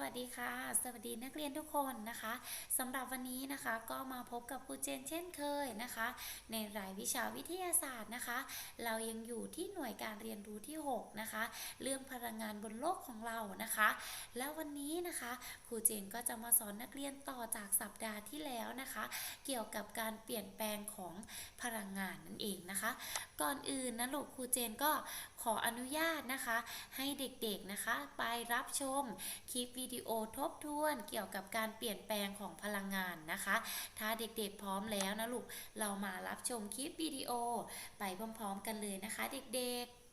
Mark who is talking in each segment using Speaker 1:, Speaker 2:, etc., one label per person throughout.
Speaker 1: วัสดีค่ะ สวัสดีนักเรียนทุกคนนะคะสำหรับวันนี้นะคะก็มาพบกับครูเจนเช่นเคยนะคะ ในรายวิชาวิทยาศาสตร์นะคะ เรายังอยู่ที่หน่วยการเรียนรู้ที่ 6 นะคะ เรื่องพลังงานบนโลกของเรานะคะ แล้ววันนี้นะคะครูเจนก็จะมาสอนนักเรียนต่อจากสัปดาห์ที่แล้วนะคะ เกี่ยวกับการเปลี่ยนแปลงของพลังงานนั่นเองนะคะ ก่อนอื่นนะลูกครูเจนก็ ขออนุญาตนะคะ ให้เด็กๆนะคะ ไปรับชมคลิปวิดีโอทบทวนเกี่ยวกับการเปลี่ยนแปลงของพลังงานนะคะ ถ้าเด็กๆพร้อมแล้วนะลูกเรามารับชมคลิปวิดีโอไปพร้อมๆกันเลยนะคะ เด็กๆ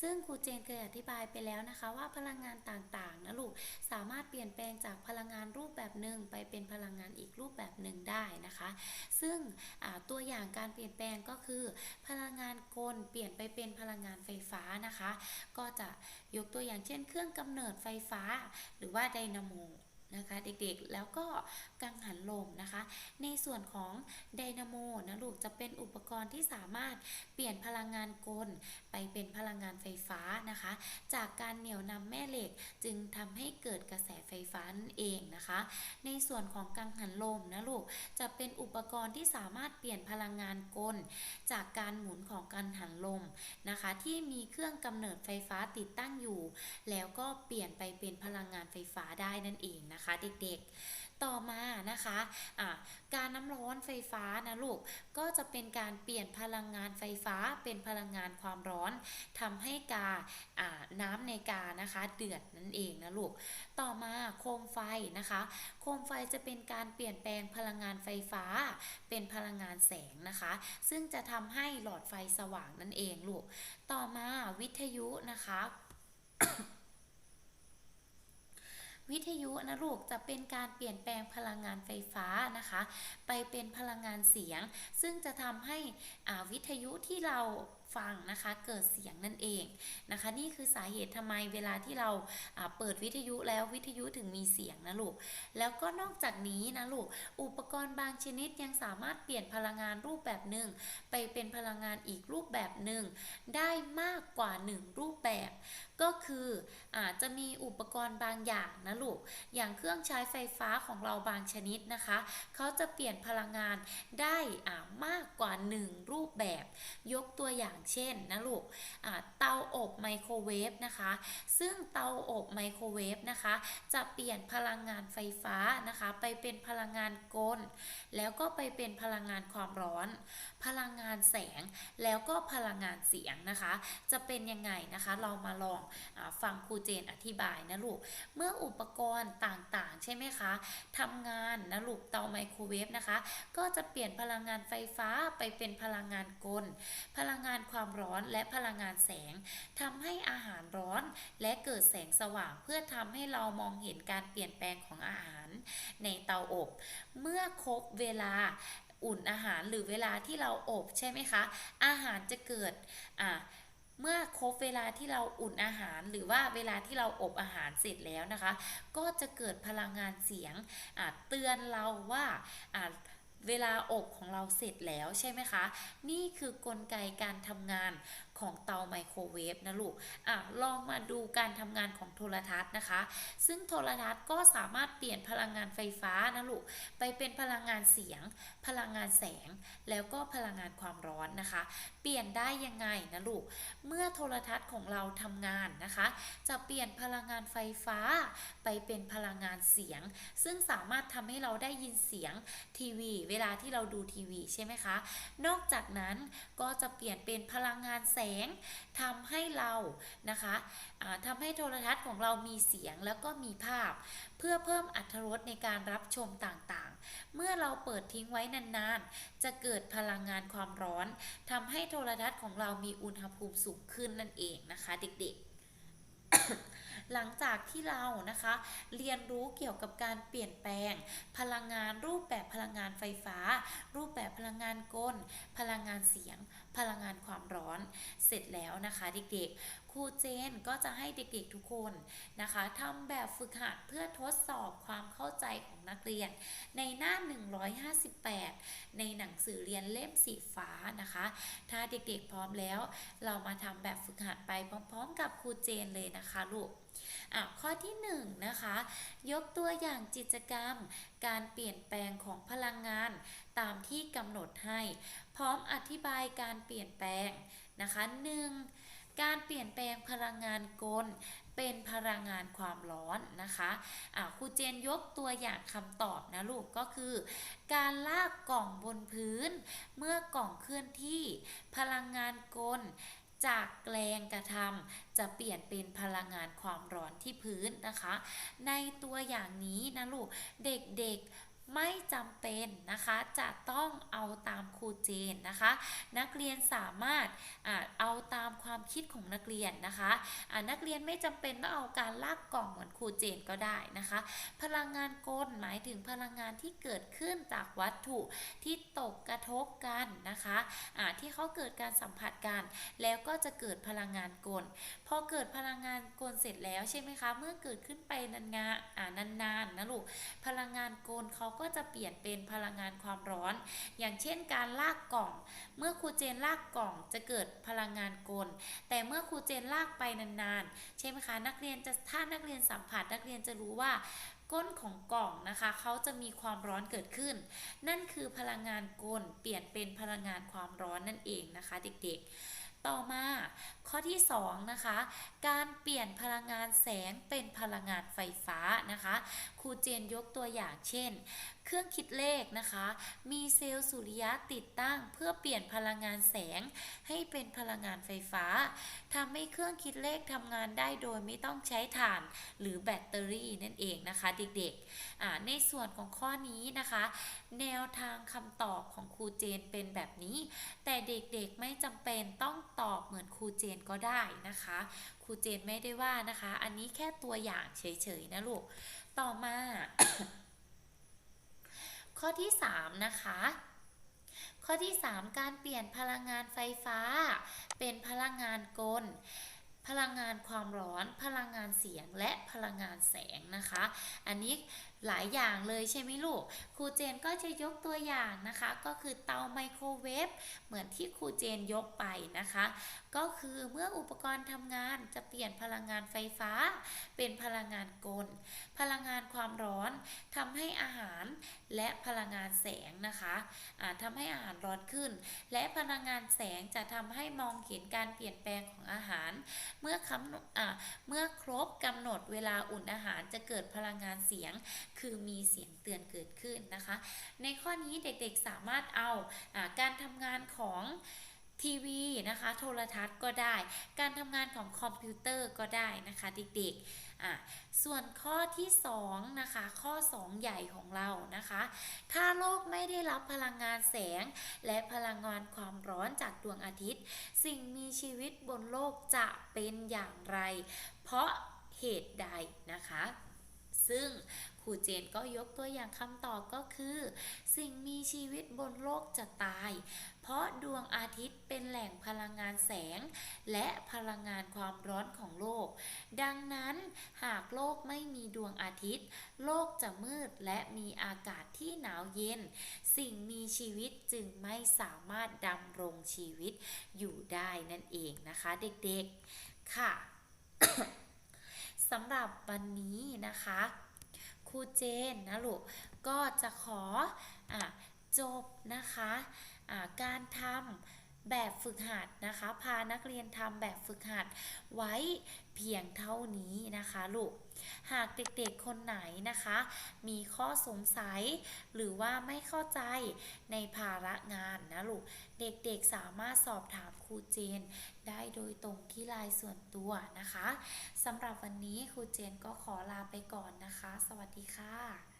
Speaker 1: ซึ่งครูเจนเคยอธิบายไปแล้วนะคะ ว่าพลังงานต่างๆนะลูกสามารถเปลี่ยนแปลงจากพลังงานรูปแบบหนึ่งไปเป็นพลังงานอีกรูปแบบหนึ่งได้นะคะ ซึ่งตัวอย่างการเปลี่ยนแปลงก็คือ พลังงานกลเปลี่ยนไปเป็นพลังงานไฟฟ้านะคะ ก็จะยกตัวอย่างเช่น เครื่องกำเนิดไฟฟ้า หรือว่าไดนาโม นะคะเด็กๆ แล้วก็กังหันลมนะคะ ในส่วนของไดนาโมนะลูกจะเป็นอุปกรณ์ที่สามารถเปลี่ยนพลังงานกล ไปเป็นพลังงานไฟฟ้านะคะ จากการเหนี่ยวนำแม่เหล็กจึงทำให้เกิดกระแสไฟฟ้านั่นเองนะคะ ในส่วนของกังหันลมนะลูกจะเป็นอุปกรณ์ที่สามารถเปลี่ยนพลังงานกล จากการหมุนของกังหันลมนะคะ ที่มีเครื่องกำเนิดไฟฟ้าติดตั้งอยู่ แล้วก็เปลี่ยนไปเป็นพลังงานไฟฟ้าได้นั่นเองนะคะเด็กๆ ต่อมานะคะะการน้ำร้อนไฟฟ้านะลูกก็จะเป็นการเปลี่ยนพลังงานไฟฟ้าเป็นพลังงานความร้อนทำให้กาอ่าน้ำในกานะคะเดือดนั่นเองนะลูกต่อมาโคมไฟนะคะ โคมไฟจะเป็นการเปลี่ยนแปลงพลังงานไฟฟ้า เป็นพลังงานแสงนะคะ ซึ่งจะทำให้หลอดไฟสว่างนั่นเองลูกต่อมาวิทยุนะคะ วิทยุนะลูกจะเป็นการเปลี่ยนแปลงพลังงานไฟฟ้านะคะ ไปเป็นพลังงานเสียง ซึ่งจะทำให้วิทยุที่เราฟังนะคะ เกิดเสียงนั่นเองนะคะ นี่คือสาเหตุทำไมเวลาที่เราเปิดวิทยุแล้ววิทยุถึงมีเสียงนะลูก แล้วก็นอกจากนี้นะลูก อุปกรณ์บางชนิดยังสามารถเปลี่ยนพลังงานรูปแบบหนึ่ง ไปเป็นพลังงานอีกรูปแบบหนึ่ง ได้มากกว่าหนึ่งรูปแบบ ก็คืออาจจะมีอุปกรณ์บางอย่างนะลูก อย่างเครื่องใช้ไฟฟ้าของเราบางชนิดนะคะ เขาจะเปลี่ยนพลังงานได้มากกว่า 1 รูปแบบ ยกตัวอย่างเช่นนะลูกเตาอบไมโครเวฟนะคะ ซึ่งเตาอบไมโครเวฟนะคะ จะเปลี่ยนพลังงานไฟฟ้านะคะ ไปเป็นพลังงานกล แล้วก็ไปเป็นพลังงานความร้อน พลังงานแสง แล้วก็พลังงานเสียงนะคะ จะเป็นยังไงนะคะ เรามาลองอฟังครูเจนอธิบายนะลูก เมื่ออุปกรณ์ต่างๆ ใช่ไหมคะทำงานนะลูกเตาไมโครเวฟนะคะ ก็จะเปลี่ยนพลังงานไฟฟ้าไปเป็นพลังงานกล พลังงานความร้อนและพลังงานแสงทำให้อาหารร้อนและเกิดแสงสว่างเพื่อทำให้เรามองเห็นการเปลี่ยนแปลงของอาหาร ในเตาอบ เมื่อครบเวลาอุ่นอาหารหรือเวลาที่เราอบใช่ไหมคะ อาหารจะเกิดอ่าเมื่อครบเวลาที่เราอุ่นอาหารหรือว่าเวลาที่เราอบอาหารเสร็จแล้วนะคะ ก็จะเกิดพลังงานเสียงเตือนเราว่า เวลาอบของเราเสร็จแล้วใช่ไหมคะ นี่คือกลไกการทำงาน ของเตาไมโครเวฟนะลูกอะลองมาดูการทำงานของโทรทัศน์นะคะ ซึ่งโทรทัศน์ก็สามารถเปลี่ยนพลังงานไฟฟ้านะลูกไปเป็นพลังงานเสียง พลังงานแสง แล้วก็พลังงานความร้อนนะคะ เปลี่ยนได้ยังไงนะลูก เมื่อโทรทัศน์ของเราทำงานนะคะ จะเปลี่ยนพลังงานไฟฟ้า ไปเป็นพลังงานเสียง ซึ่งสามารถทำให้เราได้ยินเสียงทีวี เวลาที่เราดูทีวีใช่ไหมคะ นอกจากนั้นก็จะเปลี่ยนเป็นพลังงานแสงทำให้เรานะคะทำให้โทรทัศน์ของเรามีเสียงแล้วก็มีภาพ เพื่อเพิ่มอรรถรสในการรับชมต่างๆ เมื่อเราเปิดทิ้งไว้นานๆ จะเกิดพลังงานความร้อนทำให้โทรทัศน์ของเรามีอุณหภูมิสูงขึ้นนั่นเองนะคะ เด็กๆ หลังจากที่เรานะคะ เรียนรู้เกี่ยวกับการเปลี่ยนแปลง พลังงานรูปแบบพลังงานไฟฟ้า รูปแบบพลังงานกล พลังงานเสียง พลังงานความร้อน เสร็จแล้วนะคะเด็กๆ ครูเจนก็จะให้เด็กๆทุกคนนะคะทำแบบฝึกหัดเพื่อทดสอบความเข้าใจของนักเรียน ในหน้า 158 ในหนังสือเรียนเล่มสีฟ้านะคะ ถ้าเด็กๆพร้อมแล้ว เรามาทำแบบฝึกหัดไปพร้อมๆ กับครูเจนเลยนะคะลูกอะข้อที่1นงนะคะ ยกตัวอย่างกิจกรรม การเปลี่ยนแปลงของพลังงาน ตามที่กำหนดให้ พร้อมอธิบายการเปลี่ยนแปลงนะคะ 1. เปลี่ยนแปลงพลังงานกล เป็นพลังงานความร้อนนะคะอะครูเจนยกตัวอย่างคำตอบนะลูกก็คือ การลากกล่องบนพื้น เมื่อกล่องเคลื่อนที่พลังงานกลจากแรงกระทำจะเปลี่ยนเป็นพลังงานความร้อนที่พื้นนะคะ ในตัวอย่างนี้นะลูกเด็กๆ ไม่จำเป็นนะคะจะต้องเอาตามครูเจนนะคะ นักเรียนสามารถเอาตามความคิดของนักเรียนนะคะนักเรียนไม่จำเป็นต้องเอาการลากกล่องเหมือนครูเจนก็ได้นะคะ พลังงานกลหมายถึงพลังงานที่เกิดขึ้นจากวัตถุที่ตกกระทบกันนะคะที่เขาเกิดการสัมผัสกัน แล้วก็จะเกิดพลังงานกลพอเกิดพลังงานกลเสร็จแล้วใช่ไหมคะเมื่อเกิดขึ้นไปนานๆนานๆนะลูกพลังงานกลเขาก็จะเปลี่ยนเป็นพลังงานความร้อน อย่างเช่นการลากกล่อง เมื่อครูเจนลากกล่องจะเกิดพลังงานกล แต่เมื่อครูเจนลากไปนานๆ ใช่ไหมคะ นักเรียนจะถ้านักเรียนสัมผัสนักเรียนจะรู้ว่าก้นของกล่องนะคะเขาจะมีความร้อนเกิดขึ้น นั่นคือพลังงานกลเปลี่ยนเป็นพลังงานความร้อนนั่นเองนะคะเด็กๆ ต่อมาข้อที่2นะคะการเปลี่ยนพลังงานแสงเป็นพลังงานไฟฟ้านะคะ รูเจนยกตัวอย่างเช่น เครื่องคิดเลขนะคะ มีเซลล์สุริยะติดตั้งเพื่อเปลี่ยนพลังงานแสง ให้เป็นพลังงานไฟฟ้าทำให้เครื่องคิดเลขทำงานได้โดยไม่ต้องใช้ถ่านหรือแบตเตอรี่นั่นเองนะคะเด็กๆในส่วนของข้อนี้นะคะ แนวทางคำตอบของครูเจนเป็นแบบนี้ แต่เด็กๆไม่จำเป็นต้องตอบเหมือนครูเจนก็ได้นะคะครูเจนไม่ได้ว่านะคะ อันนี้แค่ตัวอย่างเฉยๆนะลูก ต่อมา ข้อที่ 3 นะคะข้อที่ 3 การเปลี่ยนพลังงานไฟฟ้า เป็นพลังงานกล พลังงานความร้อน พลังงานเสียงและพลังงานแสงนะคะ อันนี้ หลายอย่างเลยใช่ไหมลูก ครูเจนก็จะยกตัวอย่างนะคะ ก็คือเตาไมโครเวฟเหมือนที่ครูเจนยกไปนะคะ ก็คือเมื่ออุปกรณ์ทำงานจะเปลี่ยนพลังงานไฟฟ้า เป็นพลังงานกล พลังงานความร้อนทำให้อาหารและพลังงานแสงนะคะะทำให้อาหารร้อนขึ้น และพลังงานแสงจะทำให้มองเห็นการเปลี่ยนแปลงของอาหาร เมื่อคำเมื่อครบกำหนดเวลาอุ่นอาหารจะเกิดพลังงานเสียงคือมีเสียงเตือนเกิดขึ้นนะคะ ในข้อนี้เด็กๆสามารถเอาอาการทำงานของทีวีนะคะ โทรทัศน์ก็ได้ การทำงานของคอมพิวเตอร์ก็ได้นะคะเด็กๆ ส่วนข้อที่2นะคะข้อใหญ่ของเรานะคะ ถ้าโลกไม่ได้รับพลังงานแสง และพลังงานความร้อนจากดวงอาทิตย์ สิ่งมีชีวิตบนโลกจะเป็นอย่างไร เพราะเหตุใดนะคะ ซึ่ง ครูเจนก็ยกตัวอย่างคำตอบก็คือ สิ่งมีชีวิตบนโลกจะตาย เพราะดวงอาทิตย์เป็นแหล่งพลังงานแสง และพลังงานความร้อนของโลก ดังนั้นหากโลกไม่มีดวงอาทิตย์ โลกจะมืดและมีอากาศที่หนาวเย็น สิ่งมีชีวิตจึงไม่สามารถดำรงชีวิตอยู่ได้นั่นเองนะคะเด็กๆค่ะสำหรับวันนี้นะคะ รูเจนนะลูก ก็จะขออจบนะคะะการทำแบบฝึกหัดนะคะ พานักเรียนทำแบบฝึกหัดไว้ เพียงเท่านี้นะคะลูก หากเด็กๆคนไหนนะคะ มีข้อสงสัย หรือว่าไม่เข้าใจในภาระงานนะลูก เด็กๆสามารถสอบถามครูเจน ได้โดยตรงที่ลายส่วนตัวนะคะสำหรับวันนี้ครูเจนก็ขอลาไปก่อนนะคะ สวัสดีค่ะ